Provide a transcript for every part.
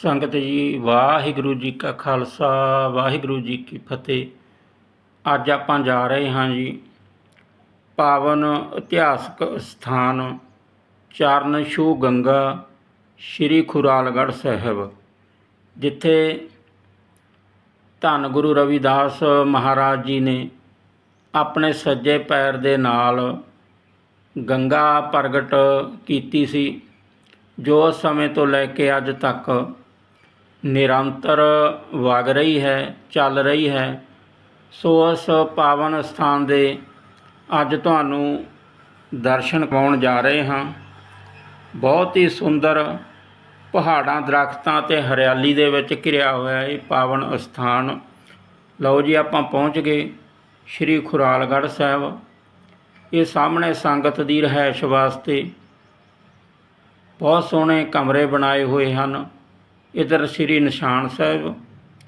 ਸੰਗਤ ਜੀ, ਵਾਹਿਗੁਰੂ ਜੀ ਕਾ ਖਾਲਸਾ, ਵਾਹਿਗੁਰੂ ਜੀ ਕੀ ਫਤਿਹ। ਅੱਜ ਆਪਾਂ ਜਾ ਰਹੇ ਹਾਂ ਜੀ, ਪਾਵਨ ਇਤਿਹਾਸਕ ਸਥਾਨ ਚਰਨ ਛੂ ਗੰਗਾ, ਸ੍ਰੀ ਖੁਰਾਲਗੜ੍ਹ ਸਾਹਿਬ, ਜਿੱਥੇ ਧੰਨ ਗੁਰੂ ਰਵਿਦਾਸ ਮਹਾਰਾਜ ਜੀ ਨੇ ਆਪਣੇ ਸੱਜੇ ਪੈਰ ਦੇ ਨਾਲ ਗੰਗਾ ਪ੍ਰਗਟ ਕੀਤੀ ਸੀ, ਜੋ ਉਸ ਸਮੇਂ ਤੋਂ ਲੈ ਕੇ ਅੱਜ ਤੱਕ ਨਿਰੰਤਰ ਵਗ ਰਹੀ ਹੈ, ਚੱਲ ਰਹੀ ਹੈ। ਸੋ ਉਸ ਪਾਵਨ ਸਥਾਨ ਦੇ ਅੱਜ ਤੁਹਾਨੂੰ ਦਰਸ਼ਨ ਕਰਵਾਉਣ ਜਾ ਰਹੇ ਹਾਂ। ਬਹੁਤ ਹੀ ਸੁੰਦਰ ਪਹਾੜਾਂ, ਦਰਖਤਾਂ ਤੇ ਹਰਿਆਲੀ ਦੇ ਵਿੱਚ ਘਿਰਿਆ ਹੋਇਆ ਇਹ ਪਾਵਨ ਸਥਾਨ। ਲਓ ਜੀ, ਆਪਾਂ ਪਹੁੰਚ ਗਏ ਸ਼੍ਰੀ ਖੁਰਾਲਗੜ੍ਹ ਸਾਹਿਬ। ਇਹ ਸਾਹਮਣੇ ਸੰਗਤ ਦੀ ਰਿਹਾਇਸ਼ ਵਾਸਤੇ ਬਹੁਤ ਸੋਹਣੇ ਕਮਰੇ ਬਣਾਏ ਹੋਏ ਹਨ। ਇਧਰ ਸ੍ਰੀ ਨਿਸ਼ਾਨ ਸਾਹਿਬ,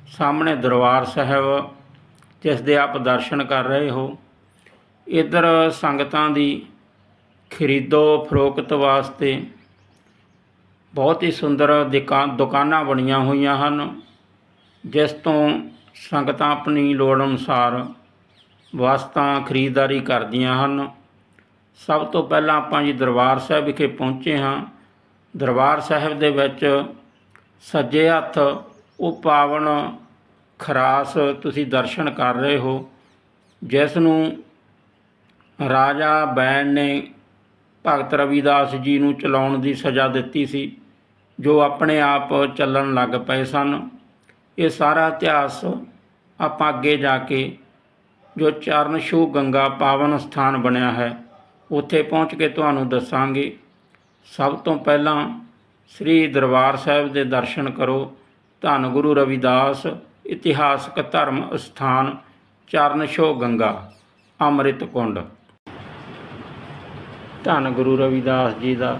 ਸਾਹਮਣੇ ਦਰਬਾਰ ਸਾਹਿਬ, ਜਿਸ ਦੇ ਆਪ ਦਰਸ਼ਨ ਕਰ ਰਹੇ ਹੋ। ਇਧਰ ਸੰਗਤਾਂ ਦੀ ਖਰੀਦੋ ਫਰੋਖਤ ਵਾਸਤੇ ਬਹੁਤ ਹੀ ਸੁੰਦਰ ਦੁਕਾਨ ਦੁਕਾਨਾਂ ਬਣੀਆਂ ਹੋਈਆਂ ਹਨ, ਜਿਸ ਤੋਂ ਸੰਗਤਾਂ ਆਪਣੀ ਲੋੜ ਅਨੁਸਾਰ ਵਸਤਾਂ ਖਰੀਦਦਾਰੀ ਕਰਦੀਆਂ ਹਨ। ਸਭ ਤੋਂ ਪਹਿਲਾਂ ਆਪਾਂ ਜੀ ਦਰਬਾਰ ਸਾਹਿਬ ਵਿਖੇ ਪਹੁੰਚੇ ਹਾਂ। ਦਰਬਾਰ ਸਾਹਿਬ ਦੇ ਵਿੱਚ ਸੱਜੇ ਹੱਥ ਉਹ ਪਾਵਨ ਖਰਾਸ ਤੁਸੀਂ ਦਰਸ਼ਨ ਕਰ ਰਹੇ ਹੋ, ਜਿਸ ਨੂੰ ਰਾਜਾ ਬੈਣ ਨੇ ਭਗਤ ਰਵਿਦਾਸ ਜੀ ਨੂੰ ਚਲਾਉਣ ਦੀ ਸਜ਼ਾ ਦਿੱਤੀ ਸੀ, ਜੋ ਆਪਣੇ ਆਪ ਚੱਲਣ ਲੱਗ ਪਏ ਸਨ। ਇਹ ਸਾਰਾ ਇਤਿਹਾਸ ਆਪਾਂ ਅੱਗੇ ਜਾ ਕੇ ਜੋ ਚਰਨ ਛੂ ਗੰਗਾ ਪਾਵਨ ਸਥਾਨ ਬਣਿਆ ਹੈ, ਉੱਥੇ ਪਹੁੰਚ ਕੇ ਤੁਹਾਨੂੰ ਦੱਸਾਂਗੇ। ਸਭ ਤੋਂ ਪਹਿਲਾਂ ਸ੍ਰੀ ਦਰਬਾਰ ਸਾਹਿਬ ਦੇ ਦਰਸ਼ਨ ਕਰੋ। ਧੰਨ ਗੁਰੂ ਰਵਿਦਾਸ, ਇਤਿਹਾਸਕ ਧਰਮ ਸਥਾਨ ਚਰਨ ਛੋ ਗੰਗਾ, ਅੰਮ੍ਰਿਤ ਕੁੰਡ। ਧੰਨ ਗੁਰੂ ਰਵਿਦਾਸ ਜੀ ਦਾ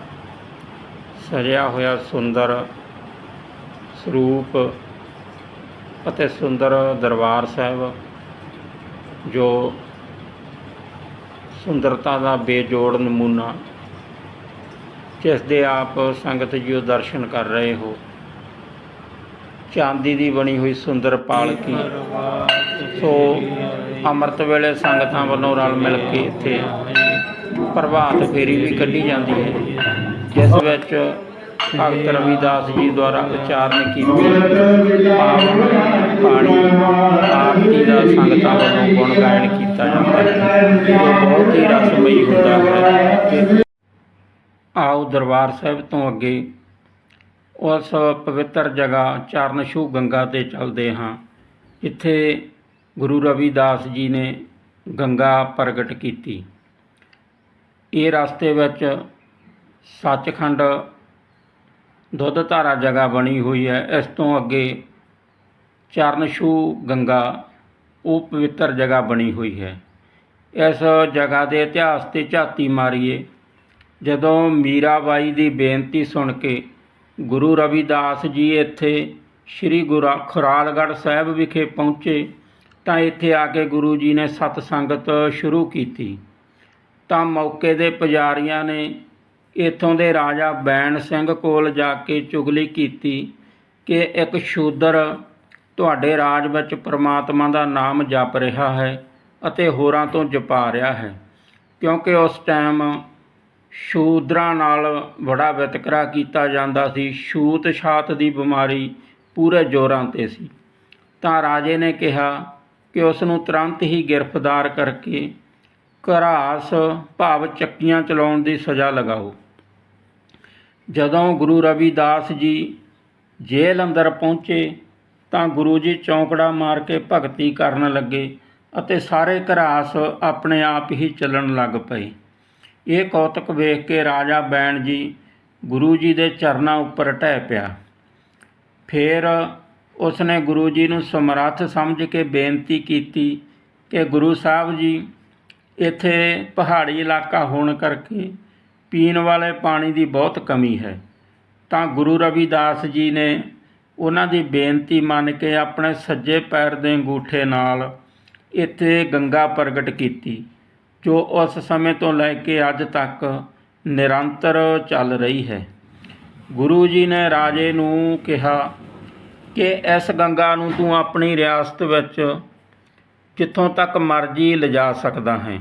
ਸਜਿਆ ਹੋਇਆ ਸੁੰਦਰ ਸਰੂਪ ਅਤੇ ਸੁੰਦਰ ਦਰਬਾਰ ਸਾਹਿਬ, ਜੋ ਸੁੰਦਰਤਾ ਦਾ ਬੇਜੋੜ ਨਮੂਨਾ ਜਿਸ ਦੇ ਆਪ ਸੰਗਤ ਜੀਓ ਦਰਸ਼ਨ ਕਰ ਰਹੇ ਹੋ। ਚਾਂਦੀ ਦੀ ਬਣੀ ਹੋਈ ਸੁੰਦਰ ਪਾਲਕੀ। ਸੋ ਅੰਮ੍ਰਿਤ ਵੇਲੇ ਸੰਗਤਾਂ ਵੱਲੋਂ ਰਲ ਮਿਲ ਕੇ ਇੱਥੇ ਪ੍ਰਭਾਤ ਫੇਰੀ ਵੀ ਕੱਢੀ ਜਾਂਦੀ ਹੈ। ਜਿਸ ਵਿੱਚ ਭਗਤ ਰਵਿਦਾਸ ਜੀ ਦੁਆਰਾ ਉਚਾਰਨ ਕੀਤੀ ਪਾਵਨ ਬਾਣੀ ਆਰਤੀ ਦਾ ਸੰਗਤਾਂ ਵੱਲੋਂ ਗੁਣ ਗਾਇਨ ਕੀਤਾ ਜਾਂਦਾ ਹੈ। ਬਹੁਤ ਹੀ ਰਸਮਈ ਹੁੰਦਾ ਹੈ। ਆਓ ਦਰਬਾਰ ਸਾਹਿਬ ਤੋਂ ਅੱਗੇ। ਉਸ ਪਵਿੱਤਰ ਜਗ੍ਹਾ ਚਰਨ ਛੂ ਗੰਗਾ ਤੇ ਚੱਲਦੇ ਹਾਂ ਇੱਥੇ ਗੁਰੂ ਰਵਿਦਾਸ ਜੀ ਨੇ ਗੰਗਾ ਪ੍ਰਗਟ ਕੀਤੀ। ਇਹ ਰਸਤੇ ਵਿੱਚ ਸੱਚਖੰਡ ਦੁੱਧ ਧਾਰਾ ਜਗ੍ਹਾ ਬਣੀ ਹੋਈ ਹੈ। ਇਸ ਤੋਂ ਅੱਗੇ ਚਰਨ ਛੂ ਗੰਗਾ, ਉਹ ਪਵਿੱਤਰ ਜਗ੍ਹਾ ਬਣੀ ਹੋਈ ਹੈ। ਇਸ ਜਗ੍ਹਾ ਦੇ ਇਤਿਹਾਸ ਤੇ ਝਾਤੀ ਮਾਰੀਏ। ਜਦੋਂ ਮੀਰਾਬਾਈ ਦੀ ਬੇਨਤੀ ਸੁਣ ਕੇ ਗੁਰੂ ਰਵਿਦਾਸ ਜੀ ਇੱਥੇ ਸ੍ਰੀ ਗੁਰਾ ਖੁਰਾਲਗੜ੍ਹ ਸਾਹਿਬ ਵਿਖੇ ਪਹੁੰਚੇ ਤਾਂ ਇੱਥੇ ਆ ਕੇ ਗੁਰੂ ਜੀ ਨੇ ਸਤ ਸੰਗਤ ਸ਼ੁਰੂ ਕੀਤੀ। ਤਾਂ ਮੌਕੇ ਦੇ ਪੁਜਾਰੀਆਂ ਨੇ ਇੱਥੋਂ ਦੇ ਰਾਜਾ ਬੈਣ ਸਿੰਘ ਕੋਲ ਜਾ ਕੇ ਚੁਗਲੀ ਕੀਤੀ ਕਿ ਇੱਕ ਸ਼ੂਦਰ ਤੁਹਾਡੇ ਰਾਜ ਵਿੱਚ ਪ੍ਰਮਾਤਮਾ ਦਾ ਨਾਮ ਜਪ ਰਿਹਾ ਹੈ ਅਤੇ ਹੋਰਾਂ ਤੋਂ ਜਪਾ ਰਿਹਾ ਹੈ, ਕਿਉਂਕਿ ਉਸ ਟਾਈਮ ਸ਼ੂਦਰਾਂ ਨਾਲ ਬੜਾ ਵਿਤਕਰਾ ਕੀਤਾ ਜਾਂਦਾ ਸੀ। ਛੂਤ ਛਾਤ ਦੀ ਬਿਮਾਰੀ ਪੂਰੇ ਜ਼ੋਰਾਂ ਤੇ ਸੀ। ਤਾਂ ਰਾਜੇ ਨੇ ਕਿਹਾ ਕਿ ਉਸ ਨੂੰ ਤੁਰੰਤ ਹੀ ਗ੍ਰਿਫਤਾਰ ਕਰਕੇ ਘਰਾਸ ਭਾਵ ਚੱਕੀਆਂ ਚਲਾਉਣ ਦੀ ਸਜ਼ਾ ਲਗਾਓ। ਜਦੋਂ ਗੁਰੂ ਰਵਿਦਾਸ ਜੀ ਜੇਲ੍ਹ ਅੰਦਰ ਪਹੁੰਚੇ ਤਾਂ ਗੁਰੂ ਜੀ ਚੌਂਕੜਾ ਮਾਰ ਕੇ ਭਗਤੀ ਕਰਨ ਲੱਗੇ ਅਤੇ ਸਾਰੇ ਘਰਾਸ ਆਪਣੇ ਆਪ ਹੀ ਚੱਲਣ ਲੱਗ ਪਏ। ਇਹ ਕੌਤਕ ਵੇਖ ਕੇ ਰਾਜਾ ਬੈਣ ਜੀ ਗੁਰੂ ਜੀ ਦੇ ਚਰਨਾਂ ਉੱਪਰ ਢਹਿ ਪਿਆ। ਫਿਰ ਉਸਨੇ ਗੁਰੂ ਜੀ ਨੂੰ ਸਮਰੱਥ ਸਮਝ ਕੇ ਬੇਨਤੀ ਕੀਤੀ ਕਿ ਗੁਰੂ ਸਾਹਿਬ ਜੀ, ਇੱਥੇ ਪਹਾੜੀ ਇਲਾਕਾ ਹੋਣ ਕਰਕੇ ਪੀਣ ਵਾਲੇ ਪਾਣੀ ਦੀ ਬਹੁਤ ਕਮੀ ਹੈ। ਤਾਂ ਗੁਰੂ ਰਵਿਦਾਸ ਜੀ ਨੇ ਉਹਨਾਂ ਦੀ ਬੇਨਤੀ ਮੰਨ ਕੇ ਆਪਣੇ ਸੱਜੇ ਪੈਰ ਦੇ ਅੰਗੂਠੇ ਨਾਲ ਇੱਥੇ ਗੰਗਾ ਪ੍ਰਗਟ ਕੀਤੀ। ਜੋ ਉਸ ਸਮੇਂ ਤੋਂ ਲੈ ਕੇ ਅੱਜ ਤੱਕ ਨਿਰੰਤਰ ਚੱਲ ਰਹੀ ਹੈ। ਗੁਰੂ ਜੀ ਨੇ ਰਾਜੇ ਨੂੰ ਕਿਹਾ ਕਿ ਇਸ ਗੰਗਾ ਨੂੰ ਤੂੰ ਆਪਣੀ ਰਿਆਸਤ ਵਿੱਚ ਜਿੱਥੋਂ ਤੱਕ ਮਰਜ਼ੀ ਲਿਜਾ ਸਕਦਾ ਹੈ।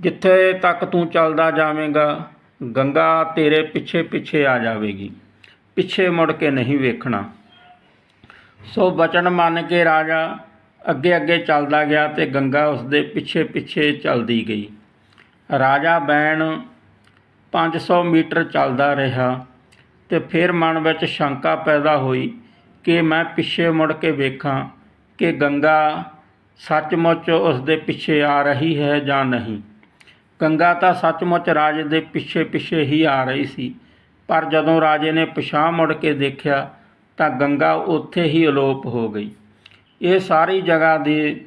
ਜਿੱਥੇ ਤੱਕ ਤੂੰ ਚੱਲਦਾ ਜਾਵੇਂਗਾ, ਗੰਗਾ ਤੇਰੇ ਪਿੱਛੇ ਪਿੱਛੇ ਆ ਜਾਵੇਗੀ, ਪਿੱਛੇ ਮੁੜ ਕੇ ਨਹੀਂ ਵੇਖਣਾ। ਸੋ ਬਚਨ ਮੰਨ ਕੇ ਰਾਜਾ ਅੱਗੇ ਅੱਗੇ ਚੱਲਦਾ ਗਿਆ ਤੇ ਗੰਗਾ ਉਸ ਦੇ ਪਿੱਛੇ ਪਿੱਛੇ ਚੱਲਦੀ ਗਈ। ਰਾਜਾ ਬੈਣ 500 ਮੀਟਰ ਚੱਲਦਾ ਰਿਹਾ ਤੇ ਫਿਰ ਮਨ ਵਿੱਚ ਸ਼ੰਕਾ ਪੈਦਾ ਹੋਈ ਕਿ ਮੈਂ ਪਿੱਛੇ ਮੁੜ ਕੇ ਵੇਖਾਂ ਕਿ ਗੰਗਾ ਸੱਚਮੁੱਚ ਉਸ ਦੇ ਪਿੱਛੇ ਆ ਰਹੀ ਹੈ ਜਾਂ ਨਹੀਂ। ਗੰਗਾ ਤਾਂ ਸੱਚਮੁੱਚ ਰਾਜੇ ਦੇ ਪਿੱਛੇ ਪਿੱਛੇ ਹੀ ਆ ਰਹੀ ਸੀ, ਪਰ ਜਦੋਂ ਰਾਜੇ ਨੇ ਪਿਛਾਂਹ ਮੁੜ ਕੇ ਦੇਖਿਆ ਤਾਂ ਗੰਗਾ ਉੱਥੇ ਹੀ ਅਲੋਪ ਹੋ ਗਈ। ਇਹ ਸਾਰੀ ਜਗ੍ਹਾ ਦੇ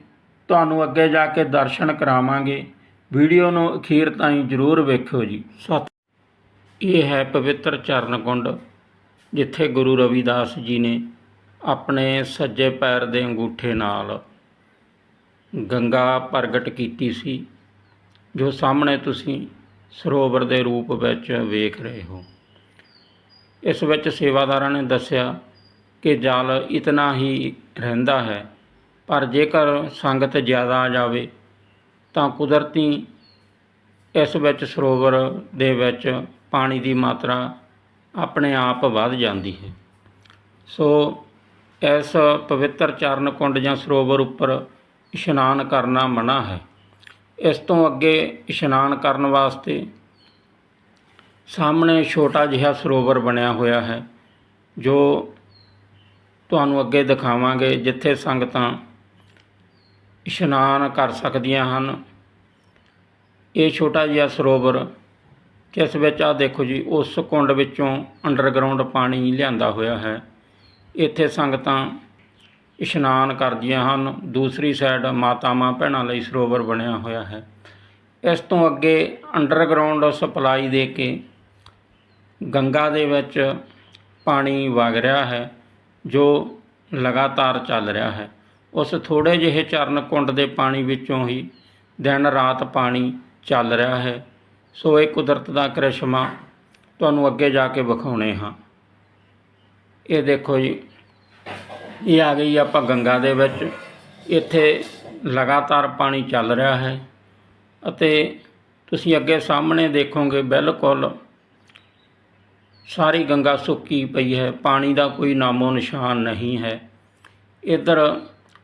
ਤੁਹਾਨੂੰ ਅੱਗੇ ਜਾ ਕੇ ਦਰਸ਼ਨ ਕਰਾਵਾਂਗੇ। ਵੀਡੀਓ ਨੂੰ ਅਖੀਰ ਤਾਈਂ ਜ਼ਰੂਰ ਵੇਖਿਓ ਜੀ। ਸਤ ਇਹ ਹੈ ਪਵਿੱਤਰ ਚਰਨ ਕੁੰਡ ਜਿੱਥੇ ਗੁਰੂ ਰਵਿਦਾਸ ਜੀ ਨੇ ਆਪਣੇ ਸੱਜੇ ਪੈਰ ਦੇ ਅੰਗੂਠੇ ਨਾਲ ਗੰਗਾ ਪ੍ਰਗਟ ਕੀਤੀ ਸੀ, ਜੋ ਸਾਹਮਣੇ ਤੁਸੀਂ ਸਰੋਵਰ ਦੇ ਰੂਪ ਵਿੱਚ ਵੇਖ ਰਹੇ ਹੋ। ਇਸ ਵਿੱਚ ਸੇਵਾਦਾਰਾਂ ਨੇ ਦੱਸਿਆ ਕਿ ਜਲ ਇਤਨਾ ਹੀ ਰਹਿੰਦਾ ਹੈ, ਪਰ ਜੇਕਰ ਸੰਗਤ ਜ਼ਿਆਦਾ ਆ ਜਾਵੇ, ਤਾਂ ਕੁਦਰਤੀ ਇਸ ਵਿੱਚ ਸਰੋਵਰ ਦੇ ਵਿੱਚ ਪਾਣੀ ਦੀ ਮਾਤਰਾ ਆਪਣੇ ਆਪ ਵੱਧ ਜਾਂਦੀ ਹੈ। ਸੋ ਇਸ ਪਵਿੱਤਰ ਚਰਨ ਕੁੰਡ ਜਾਂ ਸਰੋਵਰ ਉੱਪਰ ਇਸ਼ਨਾਨ ਕਰਨਾ ਮਨਾ ਹੈ। ਇਸ ਤੋਂ ਅੱਗੇ ਇਸ਼ਨਾਨ ਕਰਨ ਵਾਸਤੇ ਸਾਹਮਣੇ ਛੋਟਾ ਜਿਹਾ ਸਰੋਵਰ ਬਣਿਆ ਹੋਇਆ ਹੈ, ਜੋ ਤੁਹਾਨੂੰ ਅੱਗੇ ਦਿਖਾਵਾਂਗੇ ਜਿੱਥੇ ਸੰਗਤਾਂ ਇਸ਼ਨਾਨ ਕਰ ਸਕਦੀਆਂ ਹਨ। ਇਹ ਛੋਟਾ ਜਿਹਾ ਸਰੋਵਰ, ਜਿਸ ਵਿੱਚ ਆ ਦੇਖੋ ਜੀ, ਉਸ ਕੁੰਡ ਵਿੱਚੋਂ ਅੰਡਰਗਰਾਉਂਡ ਪਾਣੀ ਲਿਆਂਦਾ ਹੋਇਆ ਹੈ। ਇੱਥੇ ਸੰਗਤਾਂ ਇਸ਼ਨਾਨ ਕਰਦੀਆਂ ਹਨ। ਦੂਸਰੀ ਸਾਈਡ ਮਾਤਾਵਾਂ ਭੈਣਾਂ ਲਈ ਸਰੋਵਰ ਬਣਿਆ ਹੋਇਆ ਹੈ। ਇਸ ਤੋਂ ਅੱਗੇ ਅੰਡਰਗਰਾਉਂਡ ਸਪਲਾਈ ਦੇ ਕੇ ਗੰਗਾ ਦੇ ਵਿੱਚ ਪਾਣੀ ਵਗ ਰਿਹਾ ਹੈ। ਜੋ ਲਗਾਤਾਰ ਚੱਲ ਰਿਹਾ ਹੈ। ਉਸ ਥੋੜੇ ਜਿਹੇ ਚਰਨ ਕੁੰਡ ਦੇ ਪਾਣੀ ਵਿੱਚੋਂ ਹੀ ਦਿਨ ਰਾਤ ਪਾਣੀ ਚੱਲ ਰਿਹਾ ਹੈ। ਸੋ ਇਹ ਕੁਦਰਤ ਦਾ ਕਰਿਸ਼ਮਾ ਤੁਹਾਨੂੰ ਅੱਗੇ ਜਾ ਕੇ ਵਿਖਾਉਣੇ ਹਾਂ। ਇਹ ਦੇਖੋ ਜੀ, ਇਹ ਆ ਗਈ ਆਪਾਂ ਗੰਗਾ ਦੇ ਵਿੱਚ। ਇੱਥੇ ਲਗਾਤਾਰ ਪਾਣੀ ਚੱਲ ਰਿਹਾ ਹੈ। ਅਤੇ ਤੁਸੀਂ ਅੱਗੇ ਸਾਹਮਣੇ ਦੇਖੋਗੇ ਬਿਲਕੁਲ ਸਾਰੀ ਗੰਗਾ ਸੁੱਕੀ ਪਈ ਹੈ, ਪਾਣੀ ਦਾ ਕੋਈ ਨਾਮੋ ਨਿਸ਼ਾਨ ਨਹੀਂ ਹੈ। ਇੱਧਰ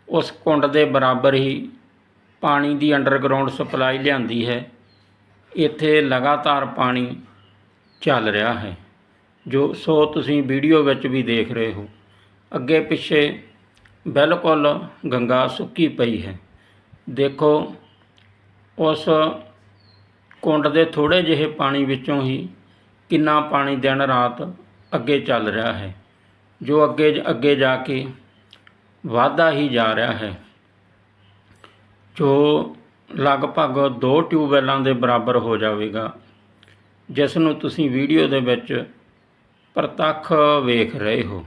ਉਸ ਕੁੰਡ ਦੇ ਬਰਾਬਰ ਹੀ ਪਾਣੀ ਦੀ ਅੰਡਰਗਰਾਉਂਡ ਸਪਲਾਈ ਲਿਆਂਦੀ ਹੈ। ਇੱਥੇ ਲਗਾਤਾਰ ਪਾਣੀ ਚੱਲ ਰਿਹਾ ਹੈ। ਜੋ ਸੋ ਤੁਸੀਂ ਵੀਡੀਓ ਵਿੱਚ ਵੀ ਦੇਖ ਰਹੇ ਹੋ, ਅੱਗੇ ਪਿੱਛੇ ਬਿਲਕੁਲ ਗੰਗਾ ਸੁੱਕੀ ਪਈ ਹੈ। ਦੇਖੋ, ਉਸ ਕੁੰਡ ਦੇ ਥੋੜੇ ਜਿਹੇ ਪਾਣੀ ਵਿੱਚੋਂ ਹੀ ਕਿੰਨਾ ਪਾਣੀ ਦਿਨ ਰਾਤ ਅੱਗੇ ਚੱਲ ਰਿਹਾ ਹੈ, ਜੋ ਅੱਗੇ ਅੱਗੇ ਜਾ ਕੇ ਵਾਧਾ ਹੀ ਜਾ ਰਿਹਾ ਹੈ। ਜੋ ਲਗਭਗ ਦੋ ਟਿਊਬਵੈਲਾਂ ਦੇ ਬਰਾਬਰ ਹੋ ਜਾਵੇਗਾ, ਜਿਸ ਨੂੰ ਤੁਸੀਂ ਵੀਡੀਓ ਦੇ ਵਿੱਚ ਪ੍ਰਤੱਖ ਵੇਖ ਰਹੇ ਹੋ।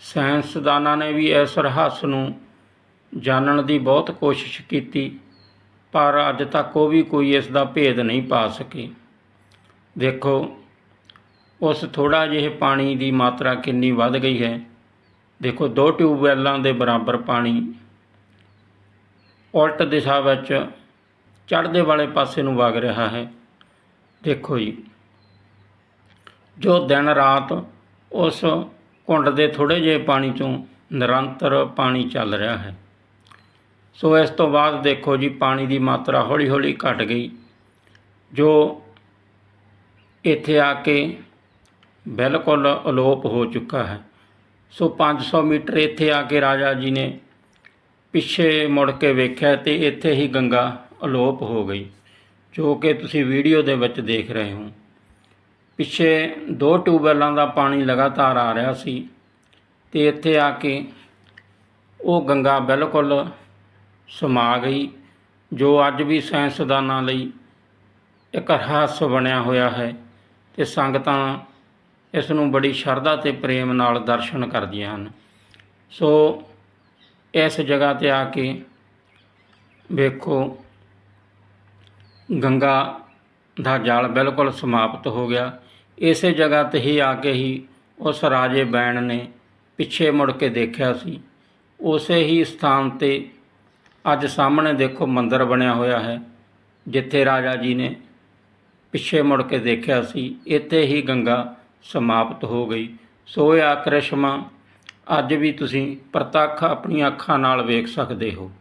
ਸਾਇੰਸਦਾਨਾਂ ਨੇ ਵੀ ਇਸ ਰਹੱਸ ਨੂੰ ਜਾਣਨ ਦੀ ਬਹੁਤ ਕੋਸ਼ਿਸ਼ ਕੀਤੀ, ਪਰ ਅੱਜ ਤੱਕ ਉਹ ਵੀ ਕੋਈ ਇਸ ਦਾ ਭੇਦ ਨਹੀਂ ਪਾ ਸਕੇ। ਦੇਖੋ, ਉਸ ਥੋੜਾ ਜਿਹੇ ਪਾਣੀ ਦੀ ਮਾਤਰਾ ਕਿੰਨੀ ਵੱਧ ਗਈ ਹੈ। ਦੇਖੋ, ਦੋ ਟਿਊਬਵੈਲਾਂ ਦੇ ਬਰਾਬਰ ਪਾਣੀ, ਉਲਟ ਦਿਸ਼ਾ ਵਿੱਚ ਚੜ੍ਹਦੇ ਵਾਲੇ ਪਾਸੇ ਨੂੰ ਵਗ ਰਿਹਾ ਹੈ। ਦੇਖੋ ਜੀ, ਜੋ ਦਿਨ ਰਾਤ ਉਸ ਕੁੰਡ ਦੇ ਥੋੜੇ ਜਿਹੇ ਪਾਣੀ ਚੋਂ ਨਿਰੰਤਰ ਪਾਣੀ ਚੱਲ ਰਿਹਾ ਹੈ। ਸੋ ਇਸ ਤੋਂ ਬਾਅਦ ਦੇਖੋ ਜੀ, ਪਾਣੀ ਦੀ ਮਾਤਰਾ ਹੌਲੀ ਹੌਲੀ ਘਟ ਗਈ, ਜੋ ਇੱਥੇ ਆ ਕੇ ਬਿਲਕੁਲ ਅਲੋਪ ਹੋ ਚੁੱਕਾ ਹੈ। ਸੋ 500 ਮੀਟਰ ਇੱਥੇ ਆ ਕੇ ਰਾਜਾ ਜੀ ਨੇ ਪਿੱਛੇ ਮੁੜ ਕੇ ਵੇਖਿਆ ਤੇ ਇੱਥੇ ਹੀ ਗੰਗਾ ਅਲੋਪ ਹੋ ਗਈ, ਜੋ ਕਿ ਤੁਸੀਂ ਵੀਡੀਓ ਦੇ ਵਿੱਚ ਦੇਖ ਰਹੇ ਹੋ। ਪਿੱਛੇ ਦੋ ਟਿਊਬਵੈਲਾਂ ਦਾ ਪਾਣੀ ਲਗਾਤਾਰ ਆ ਰਿਹਾ ਸੀ ਤੇ ਇੱਥੇ ਆ ਕੇ ਉਹ ਗੰਗਾ ਬਿਲਕੁਲ ਸਮਾ ਗਈ, ਜੋ ਅੱਜ ਵੀ ਸਾਇੰਸਦਾਨਾਂ ਲਈ ਇੱਕ ਰਹੱਸ ਬਣਿਆ ਹੋਇਆ ਹੈ। ਤੇ ਸੰਗਤਾਂ ਇਸ ਨੂੰ ਬੜੀ ਸ਼ਰਧਾ ਤੇ ਪ੍ਰੇਮ ਨਾਲ ਦਰਸ਼ਨ ਕਰਦੀਆਂ ਹਨ। ਸੋ ਇਸ ਜਗ੍ਹਾ ਤੇ ਆ ਕੇ ਵੇਖੋ, ਗੰਗਾ ਦਾ ਜਲ ਬਿਲਕੁਲ ਸਮਾਪਤ ਹੋ ਗਿਆ। ਇਸੇ ਜਗ੍ਹਾ ਤੇ ਹੀ ਆ ਕੇ ਹੀ ਉਸ ਰਾਜੇ ਬੈਣ ਨੇ ਪਿੱਛੇ ਮੁੜ ਕੇ ਦੇਖਿਆ ਸੀ। ਉਸੇ ਹੀ ਸਥਾਨ ਤੇ ਅੱਜ ਸਾਹਮਣੇ ਦੇਖੋ ਮੰਦਿਰ ਬਣਿਆ ਹੋਇਆ ਹੈ, ਜਿੱਥੇ ਰਾਜਾ ਜੀ ਨੇ ਪਿੱਛੇ ਮੁੜ ਕੇ ਦੇਖਿਆ ਸੀ ਇੱਥੇ ਹੀ ਗੰਗਾ ਸਮਾਪਤ ਹੋ ਗਈ ਸੋ ਇਹ ਆਕ੍ਰਿਸ਼ਮਾ ਅੱਜ ਵੀ ਤੁਸੀਂ ਪ੍ਰਤੱਖ ਆਪਣੀਆਂ ਅੱਖਾਂ ਨਾਲ ਵੇਖ ਸਕਦੇ ਹੋ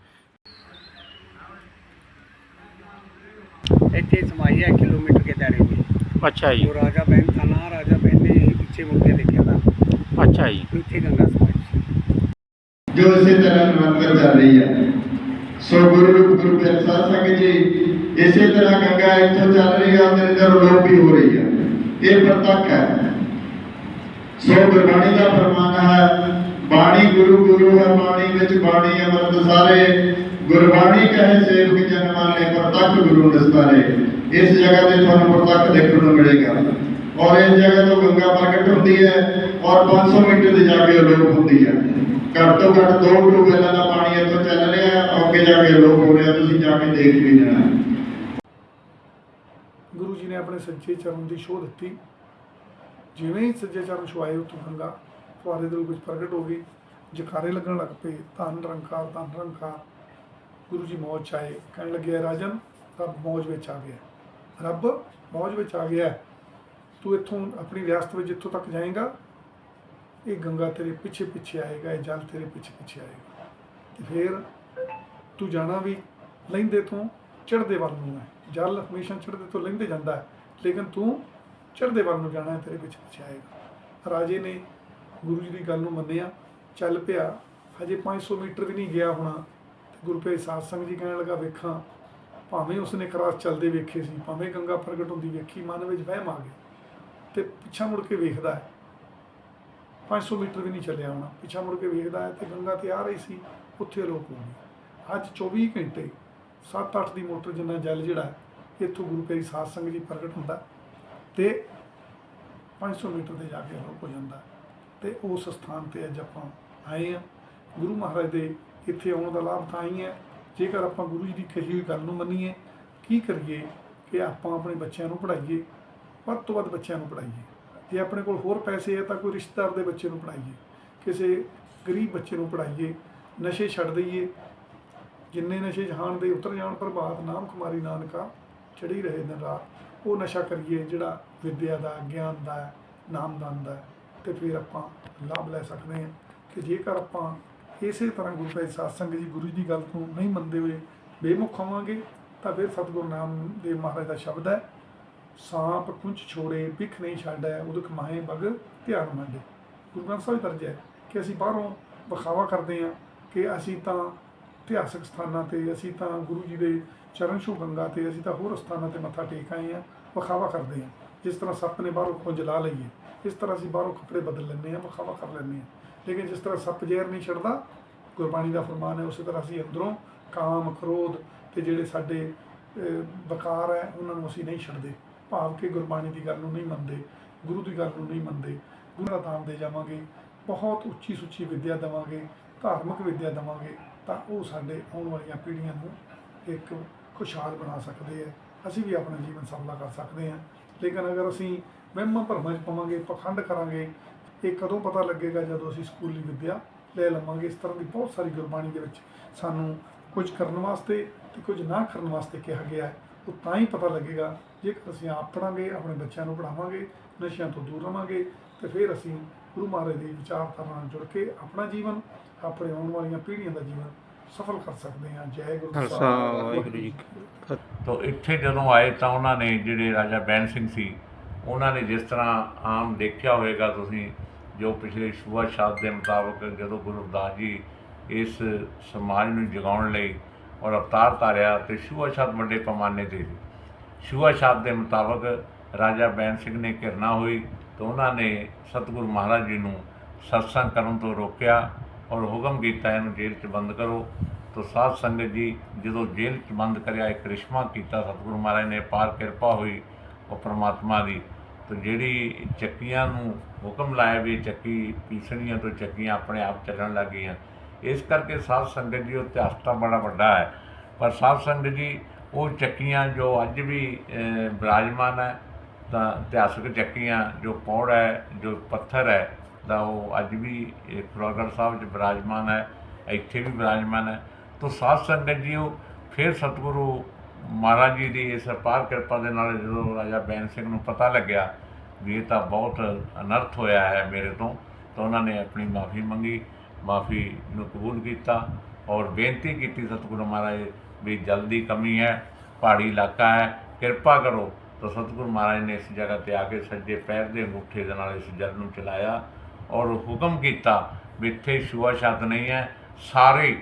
ਇੱਥੇ ਸਮਾਈ ਹੈ ਕਿਲੋਮੀਟਰ के दायरे में ਅੱਛਾ ਜੀ जो राजा बहन था ना राजा बहन ने पीछे मुड़ के देखा था ਅੱਛਾ ਜੀ तो इतने गंगा समाई थी। ਜੋ ਇਸੇ ਤਰ੍ਹਾਂ ਨਿਰੰਤਰ ਚੱਲ ਰਹੀ ਹੈ ਸੋ ਗੁਰੂ ਰੂਪ ਗੁਰੂ ਗ੍ਰੰਥ ਸਾਹਿਬ ਸੰਗਤ ਜੀ ਇਸੇ ਤਰ੍ਹਾਂ ਗੰਗਾ ਇੱਥੋਂ ਚੱਲ ਰਹੀ ਹੈ ਤੇ ਅੰਦਰ ਲੋਕ ਵੀ ਹੋ ਰਹੀ ਹੈ ਇਹ ਪ੍ਰਤੱਖ ਹੈ। ਸੋ ਗੁਰਬਾਣੀ ਦਾ ਫਰਮਾਨ ਹੈ, ਬਾਣੀ ਗੁਰੂ ਗੁਰੂ ਹੈ ਬਾਣੀ ਵਿੱਚ, ਬਾਣੀ ਅਮਰਤ ਸਾਰੇ। ਗੁਰਬਾਣੀ ਕਹੇ ਸੇਵਕ ਜਨ ਮਾਨੇ, ਪ੍ਰਤੱਖ ਗੁਰੂ ਦਸਤਾਰੇ ਇਸ ਜਗ੍ਹਾ ਤੇ ਤੁਹਾਨੂੰ ਪ੍ਰਤੱਖ ਦੇਖਣ ਨੂੰ ਮਿਲੇਗਾ। ਔਰ ਇਸ ਜਗ੍ਹਾ ਤੋਂ ਗੰਗਾ ਪ੍ਰਗਟ ਹੁੰਦੀ ਹੈ ਔਰ 500 ਮੀਟਰ ਦੀ ਜਾ ਕੇ ਅਲੋਪ ਹੁੰਦੀ ਹੈ। ਘੱਟ ਤੋਂ ਘੱਟ ਦੋ ਟੂਬੈਲਾਂ ਦਾ ਪਾਣੀ ਇੱਥੋਂ ਚੱਲ ਰਿਹਾ, ਅੱਗੇ ਜਾ ਕੇ ਅਲੋਪ ਹੋ ਰਿਹਾ, ਤੁਸੀਂ ਜਾ ਕੇ ਦੇਖ ਵੀ ਲੈਣਾ। ਨੇ ਆਪਣੇ ਸੱਜੇ ਚਰਨ ਦੀ ਸ਼ੋਅ ਦਿੱਤੀ। ਜਿਵੇਂ ਹੀ ਸੱਜੇ ਚਰਨ ਛੁਆਏ ਉੱਥੋਂ ਗੰਗਾ ਫੁਆਰੇ ਦੇ ਵਿੱਚ ਪ੍ਰਗਟ ਹੋ ਗਈ। ਜਕਾਰੇ ਲੱਗਣ ਲੱਗ ਪਏ। ਧੰਨ ਰੰਕਾਰ ਧੰਨ ਰੰਕਾਰ। ਗੁਰੂ ਜੀ ਮੌਜ ਆਏ। ਕਹਿਣ ਲੱਗੇ ਰਾਜਨ, ਰੱਬ ਮੌਜ ਵਿੱਚ ਆ ਗਿਆ। ਰੱਬ ਮੌਜ ਵਿੱਚ ਆ ਗਿਆ। ਤੂੰ ਇੱਥੋਂ ਆਪਣੀ ਰਿਆਸਤ ਵਿੱਚ ਜਿੱਥੋਂ ਤੱਕ ਜਾਏਗਾ, ਇਹ ਗੰਗਾ ਤੇਰੇ ਪਿੱਛੇ ਪਿੱਛੇ ਆਏਗਾ, ਇਹ ਜਲ ਤੇਰੇ ਪਿੱਛੇ ਪਿੱਛੇ ਆਏਗਾ। ਤੇ ਫਿਰ ਤੂੰ ਜਾਣਾ ਵੀ ਲੈਂਦੇ ਤੋਂ ਚੜ੍ਹਦੇ ਵੱਲ ਨੂੰ ਹੈ। ਜਲ ਹਮੇਸ਼ਾ ਚੜ੍ਹਦੇ ਤੋਂ ਲੈਂਦੇ ਜਾਂਦਾ ਹੈ, ਲੇਕਿਨ ਤੂੰ ਚੜ੍ਹਦੇ ਵੱਲ ਨੂੰ ਜਾਣਾ ਹੈ, ਤੇਰੇ ਵਿੱਚ ਪਿੱਛੇ ਆਏਗਾ। ਰਾਜੇ ਨੇ ਗੁਰੂ ਜੀ ਦੀ ਗੱਲ ਨੂੰ ਮੰਨਿਆ, ਚੱਲ ਪਿਆ, ਹਜੇ 500 ਮੀਟਰ ਵੀ ਨਹੀਂ ਗਿਆ ਹੋਣਾ। ਤੇ ਗੁਰੂ ਪੇ ਸਾਧ ਸੰਗ ਜੀ ਕਹਿਣ ਲੱਗਾ, ਵੇਖਾਂ, ਭਾਵੇਂ ਉਸਨੇ ਕਰਾਸ ਚੱਲਦੇ ਵੇਖੇ ਸੀ, ਭਾਵੇਂ ਗੰਗਾ ਪ੍ਰਗਟ ਹੁੰਦੀ ਵੇਖੀ, ਮਨ ਵਿੱਚ ਵਹਿਮ ਆ ਗਿਆ। ਤੇ ਪਿੱਛਾ ਮੁੜ ਕੇ ਵੇਖਦਾ ਹੈ। 500 ਮੀਟਰ ਵੀ ਨਹੀਂ ਚੱਲਿਆ ਹੋਣਾ। ਪਿੱਛਾ ਮੁੜ ਕੇ ਵੇਖਦਾ ਹੈ ਤੇ ਗੰਗਾ ਤੇ ਆ ਰਹੀ ਸੀ, ਉੱਥੇ ਲੋਕ ਹੋ ਗਏ ਅੱਜ 24 ਘੰਟੇ 7-8 ਦੀ ਮੋਟਰ ਜਿੰਨਾ ਜਲ ਜਿਹੜਾ ਇੱਥੋਂ ਗੁਰੂ ਪੀਰ ਸਾਧ ਸੰਗਤ ਜੀ ਪ੍ਰਗਟ ਹੁੰਦਾ ਤੇ 500 ਮੀਟਰ ਤੇ ਜਾ ਕੇ ਲੋਕ ਹੋ ਜਾਂਦਾ ਹੈ। ਤੇ ਉਸ ਸਥਾਨ ਤੇ ਅੱਜ ਆਪਾਂ ਆਏ ਆ ਗੁਰੂ ਮਹਾਰਾਜ ਦੇ ਇੱਥੇ ਆਉਣ ਦਾ ਲਾਭ ਤਾਂ ਹੀ ਹੈ, ਜੇਕਰ ਆਪਾਂ ਗੁਰੂ ਜੀ ਦੀ ਕਹੀ ਹੋਈ ਗੱਲ ਨੂੰ ਮੰਨੀਏ, ਕੀ ਕਰੀਏ ਕਿ ਆਪਾਂ ਆਪਣੇ ਬੱਚਿਆਂ ਨੂੰ ਪੜ੍ਹਾਈਏ, ਵੱਧ ਤੋਂ ਵੱਧ ਬੱਚਿਆਂ ਨੂੰ ਪੜ੍ਹਾਈਏ ਜੇ ਆਪਣੇ ਕੋਲ ਹੋਰ ਪੈਸੇ ਹੈ ਤਾਂ ਕੋਈ ਰਿਸ਼ਤੇਦਾਰ ਦੇ ਬੱਚੇ ਨੂੰ ਪੜ੍ਹਾਈਏ, ਕਿਸੇ ਗਰੀਬ ਬੱਚੇ ਨੂੰ ਪੜ੍ਹਾਈਏ, ਨਸ਼ੇ ਛੱਡ ਦਈਏ ਜਿੰਨੇ ਨਸ਼ੇ ਜਹਾਨ ਦੇ ਉਤਰ ਜਾਣ ਪ੍ਰਭਾਤ ਨਾਮ ਕੁਮਾਰੀ ਨਾਨਕਾ ਚੜੀ ਰਹੇ ਦਿਨ ਰਾਤ ਉਹ ਨਸ਼ਾ ਕਰੀਏ ਜਿਹੜਾ ਵਿਦਿਆ ਦਾ ਗਿਆਨ ਦਾ ਨਾਮਦਾਨ ਦਾ ਹੈ, ਤੇ ਫਿਰ ਆਪਾਂ ਲਾਭ ਲੈ ਸਕਦੇ ਹਾਂ ਕਿ ਜੇਕਰ ਆਪਾਂ ਇਸੇ ਤਰ੍ਹਾਂ ਗੁਰੂ ਸਾਹਿਬ ਸਾਧ ਜੀ ਗੁਰੂ ਜੀ ਦੀ ਗੱਲ ਤੋਂ ਨਹੀਂ ਮੰਨਦੇ ਹੋਏ ਬੇਮੁਖ ਹੋਵਾਂਗੇ ਤਾਂ ਫਿਰ ਸਤਿਗੁਰੂ ਨਾਮਦੇਵ ਮਹਾਰਾਜ ਦਾ ਸ਼ਬਦ ਹੈ ਸਾਪ ਕੁੰਚ ਛੋੜੇ ਭਿਖ ਨਹੀਂ ਛੱਡੈ ਉਦਕ ਮਾਹੇ ਬਗ ਧਿਆਨ ਮੰਡੇ। ਗੁਰੂ ਗ੍ਰੰਥ ਸਾਹਿਬ ਦਰਜ ਹੈ ਕਿ ਅਸੀਂ ਬਾਹਰੋਂ ਵਿਖਾਵਾ ਕਰਦੇ ਹਾਂ ਕਿ ਅਸੀਂ ਤਾਂ ਇਤਿਹਾਸਕ ਸਥਾਨਾਂ ਤੇ ਅਸੀਂ ਤਾਂ ਗੁਰੂ ਜੀ ਦੇ ਚਰਨ ਛੂ ਗੰਗਾ ਤੇ ਅਸੀਂ ਤਾਂ ਹੋਰ ਸਥਾਨਾਂ ਤੇ ਮੱਥਾ ਟੇਕ ਆਏ ਹਾਂ, ਵਿਖਾਵਾ ਕਰਦੇ ਹਾਂ। ਜਿਸ ਤਰ੍ਹਾਂ ਸੱਪ ਨੇ ਬਾਹਰੋਂ ਖੁੰਝ ਲਾ ਲਈਏ ਇਸ ਤਰ੍ਹਾਂ ਅਸੀਂ ਬਾਹਰੋਂ ਕੱਪੜੇ ਬਦਲ ਲੈਂਦੇ ਹਾਂ, ਵਿਖਾਵਾ ਕਰ ਲੈਂਦੇ ਹਾਂ। ਲੇਕਿਨ ਜਿਸ ਤਰ੍ਹਾਂ ਸੱਪ ਜ਼ਹਿਰ ਨਹੀਂ ਛੱਡਦਾ, ਗੁਰਬਾਣੀ ਦਾ ਫਰਮਾਨ ਹੈ, ਉਸੇ ਤਰ੍ਹਾਂ ਅਸੀਂ ਅੰਦਰੋਂ ਕਾਮ, ਕ੍ਰੋਧ ਤੇ ਜਿਹੜੇ ਸਾਡੇ ਵਕਾਰ ਹੈ, ਉਹਨਾਂ ਨੂੰ ਅਸੀਂ ਨਹੀਂ ਛੱਡਦੇ। ਭਾਵ ਕਿ ਗੁਰਬਾਣੀ ਦੀ ਗੱਲ ਨੂੰ ਨਹੀਂ ਮੰਨਦੇ, ਗੁਰੂ ਦੀ ਗੱਲ ਨੂੰ ਨਹੀਂ ਮੰਨਦੇ। ਗੁਰੂ ਦਾ ਨਾਮ ਦੇ ਜਾਵਾਂਗੇ, ਬਹੁਤ ਉੱਚੀ ਸੁੱਚੀ ਵਿੱਦਿਆ ਦੇਵਾਂਗੇ, ਧਾਰਮਿਕ ਵਿੱਦਿਆ ਦੇਵਾਂਗੇ। ਤਾਂ ਉਹ ਸਾਡੇ ਆਉਣ ਵਾਲੀਆਂ ਪੀੜ੍ਹੀਆਂ ਨੂੰ ਇੱਕ ਖੁਸ਼ਹਾਲ ਬਣਾ ਸਕਦੇ ਆ। ਅਸੀਂ ਵੀ ਆਪਣਾ ਜੀਵਨ ਸਫਲਾ ਕਰ ਸਕਦੇ ਹਾਂ ਲੇਕਿਨ ਅਗਰ ਅਸੀਂ ਵਹਿਮਾਂ ਭਰਮਾਂ 'ਚ ਪਵਾਂਗੇ, ਪਖੰਡ ਕਰਾਂਗੇ, ਇਹ ਕਦੋਂ ਪਤਾ ਲੱਗੇਗਾ ਜਦੋਂ ਅਸੀਂ ਸਕੂਲੀ ਵਿੱਦਿਆ ਲੈ ਲਵਾਂਗੇ? ਇਸ ਤਰ੍ਹਾਂ ਦੀ ਬਹੁਤ ਸਾਰੀ ਗੁਰਬਾਣੀ ਦੇ ਵਿੱਚ ਸਾਨੂੰ ਕੁਝ ਕਰਨ ਵਾਸਤੇ ਤੇ ਕੁਝ ਨਾ ਕਰਨ ਵਾਸਤੇ ਕਿਹਾ ਗਿਆ। ਹੈ ਉਹ ਤਾਂ ਹੀ ਪਤਾ ਲੱਗੇਗਾ ਜੇਕਰ ਅਸੀਂ ਆਪ ਪੜਾਂਗੇ ਆਪਣੇ ਬੱਚਿਆਂ ਨੂੰ ਪੜਾਵਾਂਗੇ ਨਸ਼ਿਆਂ ਤੋਂ ਦੂਰ ਰਵਾਂਗੇ, ਤੇ ਫਿਰ ਅਸੀਂ ਗੁਰੂ ਮਹਾਰਾਜ ਦੀ ਵਿਚਾਰਧਾਰਾ ਨਾਲ ਜੁੜ ਕੇ ਆਪਣਾ ਜੀਵਨ ਆਪਣੇ ਆਉਣ ਵਾਲੀਆਂ ਪੀੜ੍ਹੀਆਂ ਦਾ ਜੀਵਨ ਸਫਲ ਕਰ ਸਕਦੇ ਹਾਂ। ਜੈ ਗੁਰੂ ਖਾਲਸਾ ਵਾਹਿਗੁਰੂ ਜੀ ਤੋ ਇੱਥੇ ਜਦੋਂ ਆਏ ਤਾਂ ਉਹਨਾਂ ਨੇ ਜਿਹੜੇ ਰਾਜਾ ਬੈਨ ਸਿੰਘ ਸੀ ਉਹਨਾਂ ਨੇ ਜਿਸ ਤਰ੍ਹਾਂ ਆਮ ਦੇਖਿਆ ਹੋਵੇਗਾ ਤੁਸੀਂ ਜੋ ਪਿਛਲੇ ਸ਼ੁਭਾ ਸ਼ਾਦ ਦੇ ਮੁਤਾਬਕ ਜਦੋਂ ਗੁਰੂ ਰਵਿਦਾਸ ਜੀ ਇਸ ਸਮਾਜ ਨੂੰ ਜਗਾਉਣ ਲਈ ਔਰ ਅਵਤਾਰ ਧਾਰਿਆ ਤੇ ਸ਼ੁਭਾ ਸ਼ਾਦ ਵੱਡੇ ਪੈਮਾਨੇ ਤੇ ਸੀ। ਸ਼ੁਭਾ ਸ਼ਾਦ ਦੇ ਮੁਤਾਬਕ ਰਾਜਾ ਬੈਨ ਸਿੰਘ ਨੇ ਕਿਰਨਾ ਹੋਈ ਤਾਂ ਉਹਨਾਂ ਨੇ ਸਤਿਗੁਰੂ ਮਹਾਰਾਜ ਜੀ ਨੂੰ ਸਤਸੰਗ ਕਰਨ ਤੋਂ ਰੋਕਿਆ ਔਰ ਹੁਕਮ ਕੀਤਾ ਇਹਨੂੰ ਜੇਲ੍ਹ 'ਚ ਬੰਦ ਕਰੋ। ਤੋ ਸਾਧ ਸੰਗਤ ਜੀ ਜਦੋਂ ਜੇਲ੍ਹ 'ਚ ਬੰਦ ਕਰਿਆ ਇੱਕ ਰਿਸ਼ਮਾ ਕੀਤਾ ਸਤਿਗੁਰੂ ਮਹਾਰਾਜ ਨੇ ਪਾਰ ਕਿਰਪਾ ਹੋਈ ਉਹ ਪ੍ਰਮਾਤਮਾ ਦੀ। ਤੋ ਜਿਹੜੀ ਚੱਕੀਆਂ ਨੂੰ ਹੁਕਮ ਲਾਇਆ ਵੀ ਚੱਕੀ ਪੀਸਣੀਆਂ ਤੋਂ ਚੱਕੀਆਂ ਆਪਣੇ ਆਪ ਚੱਲਣ ਲੱਗ ਗਈਆਂ। ਇਸ ਕਰਕੇ ਸਾਧ ਸੰਗਤ ਜੀ ਉਹ ਇਤਿਹਾਸ ਤਾਂ ਬੜਾ ਵੱਡਾ ਹੈ। ਪਰ ਸਾਧ ਸੰਗਤ ਜੀ ਉਹ ਚੱਕੀਆਂ ਜੋ ਅੱਜ ਵੀ ਅਹ, ਬਿਰਾਜਮਾਨ ਹੈ ਤਾਂ ਇਤਿਹਾਸਕ ਚੱਕੀਆਂ ਜੋ ਪੌੜ ਹੈ ਜੋ ਪੱਥਰ ਹੈ ਦਾ ਉਹ ਅੱਜ ਵੀ ਇਹ ਫਰੋਗੜ ਸਾਹਿਬ 'ਚ ਵਿਰਾਜਮਾਨ ਹੈ, ਇੱਥੇ ਵੀ ਵਿਰਾਜਮਾਨ ਹੈ। ਤੋਂ ਸਾਧ ਸੰਗਤ ਜੀਓ, ਫਿਰ ਸਤਿਗੁਰੂ ਮਹਾਰਾਜ ਜੀ ਦੀ ਇਸ ਅਪਾਰ ਕਿਰਪਾ ਦੇ ਨਾਲ ਜਦੋਂ ਰਾਜਾ ਬੈਨ ਸਿੰਘ ਨੂੰ ਪਤਾ ਲੱਗਿਆ ਵੀ ਇਹ ਤਾਂ ਬਹੁਤ ਅਨਰਥ ਹੋਇਆ ਹੈ ਮੇਰੇ ਤੋਂ, ਤਾਂ ਉਹਨਾਂ ਨੇ ਆਪਣੀ ਮਾਫੀ ਮੰਗੀ, ਮਾਫੀ ਨੂੰ ਕਬੂਲ ਕੀਤਾ ਔਰ ਬੇਨਤੀ ਕੀਤੀ ਸਤਿਗੁਰੂ ਮਹਾਰਾਜ ਵੀ ਜਲਦੀ ਕਮੀ ਹੈ, ਪਹਾੜੀ ਇਲਾਕਾ ਹੈ, ਕਿਰਪਾ ਕਰੋ। ਤਾਂ ਸਤਿਗੁਰੂ ਮਹਾਰਾਜ ਨੇ ਇਸ ਜਗ੍ਹਾ ਤੇ ਆ ਕੇ ਸੱਜੇ ਪੈਰ ਦੇ ਅੰਗੂਠੇ ਦੇ ਨਾਲ ਇਸ ਜਲ ਨੂੰ ਚਲਾਇਆ। ਔਰ ਹੁਕਮ ਕੀਤਾ ਵੀ ਇੱਥੇ ਛੂਆ ਛੱਤ ਨਹੀਂ ਹੈ। ਸਾਰੇ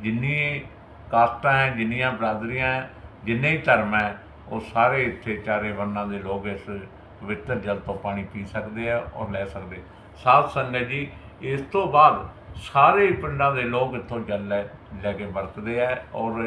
ਜਿੰਨੀ ਕਾਸਤਾਂ ਹੈ, ਜਿੰਨੀਆਂ ਬਰਾਦਰੀਆਂ ਹੈ, ਜਿੰਨੇ ਹੀ ਧਰਮ ਹੈ, ਉਹ ਸਾਰੇ ਇੱਥੇ ਚਾਰੇ ਵਰਨਾਂ ਦੇ ਲੋਕ ਇਸ ਪਵਿੱਤਰ ਜਲ ਤੋਂ ਪਾਣੀ ਪੀ ਸਕਦੇ ਆ ਔਰ ਲੈ ਸਕਦੇ। ਸਾਧ ਸੰਗਤ ਜੀ, ਇਸ ਤੋਂ ਬਾਅਦ ਸਾਰੇ ਪਿੰਡਾਂ ਦੇ ਲੋਕ ਇੱਥੋਂ ਜਲ ਲੈ ਲੈ ਕੇ ਵਰਤਦੇ ਆ ਔਰ